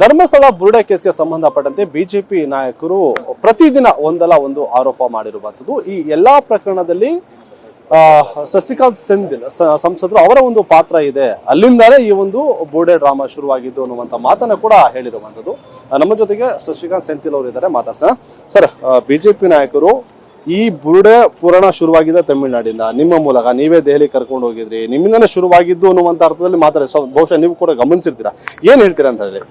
ಧರ್ಮಸ್ಥಳ ಬುರುಡೆ ಕೇಸ್ಗೆ ಸಂಬಂಧಪಟ್ಟಂತೆ ಬಿಜೆಪಿ ನಾಯಕರು ಪ್ರತಿದಿನ ಒಂದಲ್ಲ ಒಂದು ಆರೋಪ ಮಾಡಿರುವಂಥದ್ದು. ಈ ಎಲ್ಲಾ ಪ್ರಕರಣದಲ್ಲಿ ಸಸಿಕಾಂತ್ ಸೆಂದಿಲ್ ಸಂಸದರು ಅವರ ಒಂದು ಪಾತ್ರ ಇದೆ. ಅಲ್ಲಿಂದಲೇ ಈ ಒಂದು ಬೋರ್ಡೆ ಡ್ರಾಮಾ ಶುರುವಾಗಿದ್ದು ಅನ್ನುವಂಥ ಮಾತನ್ನ ಕೂಡ ಹೇಳಿರುವಂಥದ್ದು. ನಮ್ಮ ಜೊತೆಗೆ ಶಶಿಕಾಂತ್ ಸೆಂಥಿಲ್ ಅವರು ಇದ್ದಾರೆ, ಮಾತಾಡ್ಸೋಣ. ಸರ್ ಬಿಜೆಪಿ ನಾಯಕರು ಈ ಬುರುಡೆ ಪುರಾಣ ಶುರುವಾಗಿದೆ ತಮಿಳುನಾಡಿಂದ. ನಿಮ್ಮ ಮೂಲಕ ನೀವೇ ದೆಹಲಿ ಕರ್ಕೊಂಡು ಹೋಗಿದ್ರಿ. ನಿಮ್ಮಿಂದನೇ ಶುರುವಾಗಿದ್ದು ಅನ್ನುವಂಥ ಅರ್ಥದಲ್ಲಿ ಮಾತಾಡಿ. ಬಹುಶಃ ನೀವು ಕೂಡ ಗಮನಿಸಿರ್ತೀರಾ. ಏನ್ ಹೇಳ್ತೀರಾ ಅಂತ ಹೇಳಿ.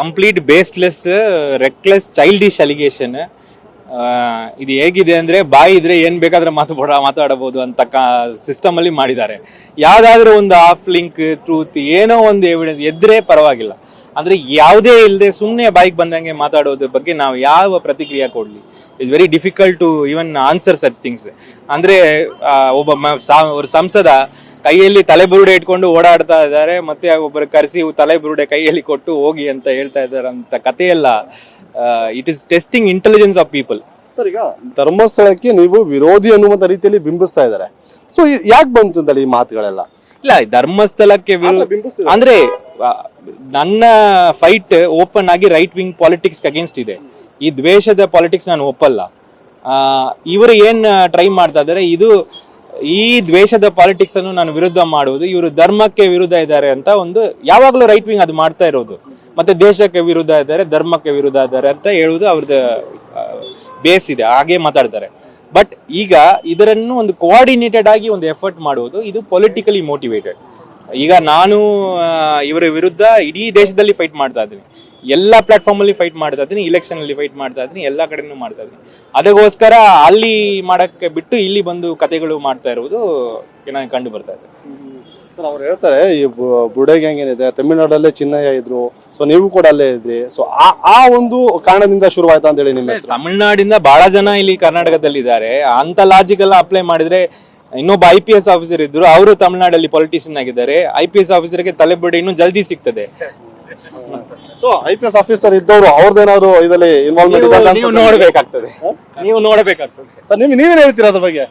Complete baseless, reckless, childish allegation. ಇದು ಹೇಗಿದೆ ಅಂದರೆ ಬಾಯಿ ಇದ್ರೆ ಏನು ಬೇಕಾದ್ರೆ ಮಾತಾಡ, ಮಾತಾಡಬಹುದು ಅಂತ ಸಿಸ್ಟಮ್ ಅಲ್ಲಿ ಮಾಡಿದ್ದಾರೆ. ಯಾವುದಾದ್ರೂ ಒಂದು ಆಫ್ ಲಿಂಕ್ ಟ್ರೂತ್ ಏನೋ ಒಂದು ಎವಿಡೆನ್ಸ್ ಎದ್ರೆ ಪರವಾಗಿಲ್ಲ. ಅಂದ್ರೆ ಯಾವುದೇ ಇಲ್ಲದೆ ಸುಮ್ಮನೆ ಬಾಯಿಗೆ ಬಂದಂಗೆ ಮಾತಾಡೋದ್ರ ಬಗ್ಗೆ ನಾವು ಯಾವ ಪ್ರತಿಕ್ರಿಯೆ ಕೊಡ್ಲಿ? It's very difficult to even answer such things ಅಂದ್ರೆ ಒಬ್ಬ ஒரு ಸಂಸದ ಕೈಯಲ್ಲಿ ತಲೆಬುರುಡೆ ಇಟ್ಕೊಂಡು ಓಡಾಡ್ತಾ ಇದ್ದಾರೆ, ಮತ್ತೆ ಒಬ್ಬರು ಕರೆಸಿ ತಲೆಬುರುಡೆ ಕೈಯಲ್ಲಿ ಕೊಟ್ಟು ಹೋಗಿ ಅಂತ ಹೇಳ್ತಾ ಇದ್ದಾರೆ ಅಂತ ಕಥೆಯಲ್ಲ it is testing intelligence of people sir, ಈಗ ಧರ್ಮಸ್ಥಳಕ್ಕೆ ನೀವು ವಿರೋಧಿ ಅನ್ನುವಂಥ ರೀತಿಯಲ್ಲಿ ಬಿಂಬಿಸ್ತಾ ಇದ್ದಾರೆ. ಸೊ ಯಾಕೆ ಬಂತು ಅಂತ ಈ ಮಾತುಗಳೆಲ್ಲ? ಇಲ್ಲ ಧರ್ಮಸ್ಥಳಕ್ಕೆ ವಿರು- ಅಂದ್ರೆ ಆ, ನನ್ನ ಫೈಟ್ ಓಪನ್ ಆಗಿ ರೈಟ್ ವಿಂಗ್ ಪಾಲಿಟಿಕ್ಸ್ ಅಗೇನ್ಸ್ಟ್ ಇದೆ. ಈ ದ್ವೇಷದ ಪಾಲಿಟಿಕ್ಸ್ ನಾನು ಒಪ್ಪಲ್ಲ. ಆ, ಇವರು ಏನ್ ಟ್ರೈ ಮಾಡ್ತಾ ಇದ್ದಾರೆ ಇದು ಈ ದ್ವೇಷದ ಪಾಲಿಟಿಕ್ಸ್ ಅನ್ನು ನಾನು ವಿರುದ್ಧ ಮಾಡುವುದು ಇವರು ಧರ್ಮಕ್ಕೆ ವಿರುದ್ಧ ಇದ್ದಾರೆ ಅಂತ ಒಂದು ಯಾವಾಗಲೂ ರೈಟ್ ವಿಂಗ್ ಅದು ಮಾಡ್ತಾ ಇರೋದು. ಮತ್ತೆ ದೇಶಕ್ಕೆ ವಿರುದ್ಧ ಇದ್ದಾರೆ ಧರ್ಮಕ್ಕೆ ವಿರುದ್ಧ ಇದ್ದಾರೆ ಅಂತ ಹೇಳುವುದು ಅವ್ರದ್ದು ಬೇಸ್ ಇದೆ ಹಾಗೆ ಮಾತಾಡ್ತಾರೆ. ಬಟ್ ಈಗ ಇದರನ್ನು ಒಂದು ಕೋಆರ್ಡಿನೇಟೆಡ್ ಆಗಿ ಒಂದು ಎಫರ್ಟ್ ಮಾಡುವುದು, ಇದು ಪೊಲಿಟಿಕಲಿ ಮೋಟಿವೇಟೆಡ್ ಈಗ ನಾನು ಇವರ ವಿರುದ್ಧ ಇಡೀ ದೇಶದಲ್ಲಿ ಫೈಟ್ ಮಾಡ್ತಾ ಇದ್ದೀನಿ. ಎಲ್ಲ ಪ್ಲಾಟ್ಫಾರ್ಮ್ ಅಲ್ಲಿ ಫೈಟ್ ಮಾಡ್ತಾ ಇದ್ದೀನಿ ಇಲೆಕ್ಷನ್ ಅಲ್ಲಿ ಫೈಟ್ ಮಾಡ್ತಾ ಇದ್ದೀನಿ, ಎಲ್ಲ ಕಡೆನೂ ಮಾಡ್ತಾ ಇದ್ದೀನಿ. ಅದಕ್ಕೋಸ್ಕರ ಅಲ್ಲಿ ಮಾಡಕ್ಕೆ ಬಿಟ್ಟು ಇಲ್ಲಿ ಬಂದು ಕತೆಗಳು ಮಾಡ್ತಾ ಇರುವುದು ನನಗೆ ಕಂಡು ಬರ್ತಾ ಇದೆ. ಸರ್ ಅವ್ರು ಹೇಳ್ತಾರೆ ಈ ಬುಡೆ ಗ್ಯಾಂಗ್ ಏನಿದೆ ತಮಿಳ್ನಾಡಲ್ಲೇ ಚಿನ್ನಯ್ಯ ಇದ್ರು ಸೊ ನೀವು ಕೂಡ ಅಲ್ಲೇ ಇದ್ರಿ ಸೊ ಆ ಆ ಒಂದು ಕಾರಣದಿಂದ ಶುರುವಾಯ್ತಾ ಅಂತ ಹೇಳಿ ನಿಮ್ಮ ಹೆಸರು? ತಮಿಳ್ನಾಡಿಂದ ಬಹಳ ಜನ ಇಲ್ಲಿ ಕರ್ನಾಟಕದಲ್ಲಿ ಇದ್ದಾರೆ ಅಂತ ಲಾಜಿಕ್ ಎಲ್ಲ ಅಪ್ಲೈ ಮಾಡಿದ್ರೆ ಇನ್ನೊಬ್ಬ ಐ ಪಿ ಎಸ್ ಆಫೀಸರ್ ಇದ್ರು ಅವರು ತಮಿಳ್ನಾಡಲ್ಲಿ ಪೊಲಿಟಿಷಿಯನ್ ಆಗಿದ್ದಾರೆ ಐ ಪಿ ಎಸ್ ಆಫೀಸರ್ಗೆ ತಲೆಬಿಡಿ ಇನ್ನೂ ಜಲ್ದಿ ಸಿಗ್ತದೆ. So I P S officer ಇದ್ದವರು ಅವ್ರದ್ದೇನಾದ್ರು ಇದರಲ್ಲಿ ಇನ್ವಾಲ್ವ್ಮೆಂಟ್ ನೀವು- ಇದೆ ನೀವು ನೋಡ್ಬೇಕಾಗ್ತದೆ. ನೀವು ನೋಡಬೇಕಾಗ್ತದೆ. ಸರ್ ನೀವು ನೀವೇನ್ ಹೇಳ್ತೀರಾ ಅದ್ರ ಬಗ್ಗೆ?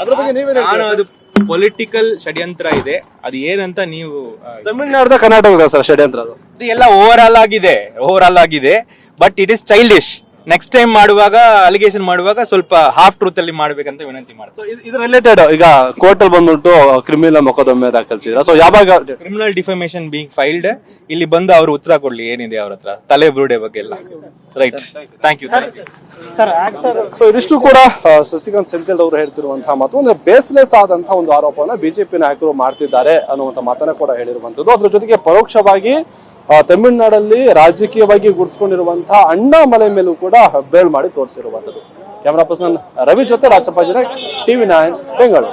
ಅದ್ರ ಬಗ್ಗೆ ನೀವೇನು ನಾನು ಅದು ಪೊಲಿಟಿಕಲ್ ಷಡ್ಯಂತ್ರ ಇದೆ. ಅದು ಏನಂತ ನೀವು ತಮಿಳ್ನಾಡ್ದ ಕರ್ನಾಟಕದ ಸರ್ ಷಡ್ಯಂತ್ರ ಅದು. ಇದು ಎಲ್ಲ ಓವರ್ ಆಲ್ ಆಗಿದೆ ಓವರ್ ಆಲ್ ಆಗಿದೆ but it is childish next time ಮಾಡುವಾಗ ಅಲಿಗೇಷನ್ ಮಾಡುವಾಗ ಸ್ವಲ್ಪ ಹಾಫ್ ಟ್ರೂತ್ ಅಲ್ಲಿ ಮಾಡ್ಬೇಕಂತ ವಿನಂತಿ ಮಾಡ್ತಾರೆ ಇದು ರಿಲೇಟೆಡ್ ಈಗ ಕೋರ್ಟ್ ಅಲ್ಲಿ ಬಂದ್ಬಿಟ್ಟು ಕ್ರಿಮಿನಲ್ ಮೊಕದ್ದಮೆ ದಾಖಲಿಸಿದ್ರ ಸೊ ಯಾವಾಗ ಕ್ರಿಮಿನಲ್ ಡಿಫಮೇಶನ್ ಬೀಂಗ್ ಫೈಲ್ಡ್ ಇಲ್ಲಿ ಬಂದು ಅವರು ಉತ್ತರ ಕೊಡ್ಲಿ ಏನಿದೆ ಅವ್ರ ಹತ್ರ ತಲೆ ಬ್ರೂಡೆ ಬಗ್ಗೆ ಎಲ್ಲ. Right thank you thank you so ಇದಿಷ್ಟು ಕೂಡ ಸಸಿಕಾಂತ್ ಶಶಿಕಾಂತ್ ಸೆಂಥಿಲ್ ಅವರು ಹೇಳ್ತಿರುವಂತಹ ಮಾತು. ಅಂದ್ರೆ ಬೇಸ್ಲೆಸ್ ಆದಂತಹ ಒಂದು ಆರೋಪವನ್ನ ಬಿಜೆಪಿ ನಾಯಕರು ಮಾಡ್ತಿದ್ದಾರೆ ಅನ್ನುವಂತ ಮಾತನ್ನ ಕೂಡ ಹೇಳಿರುವಂತದ್ದು ಅದ್ರ ಜೊತೆಗೆ ಪರೋಕ್ಷವಾಗಿ ತಮಿಳುನಾಡಲ್ಲಿ ರಾಜಕೀಯವಾಗಿ ಗುರ್ತ್ಕೊಂಡಿರುವಂಥ ಅಣ್ಣಾ ಮಲೆ ಮೇಲೂ ಕೂಡ ಬೇಲ್ ಮಾಡಿ ತೋರಿಸಿರುವಂತದ್ದು ಕ್ಯಾಮರಾ ಪರ್ಸನ್ ರವಿ ಜೊತೆ ರಾಜಪ್ಪ ಟಿವಿ ನೈನ್ ಬೆಂಗಳೂರು.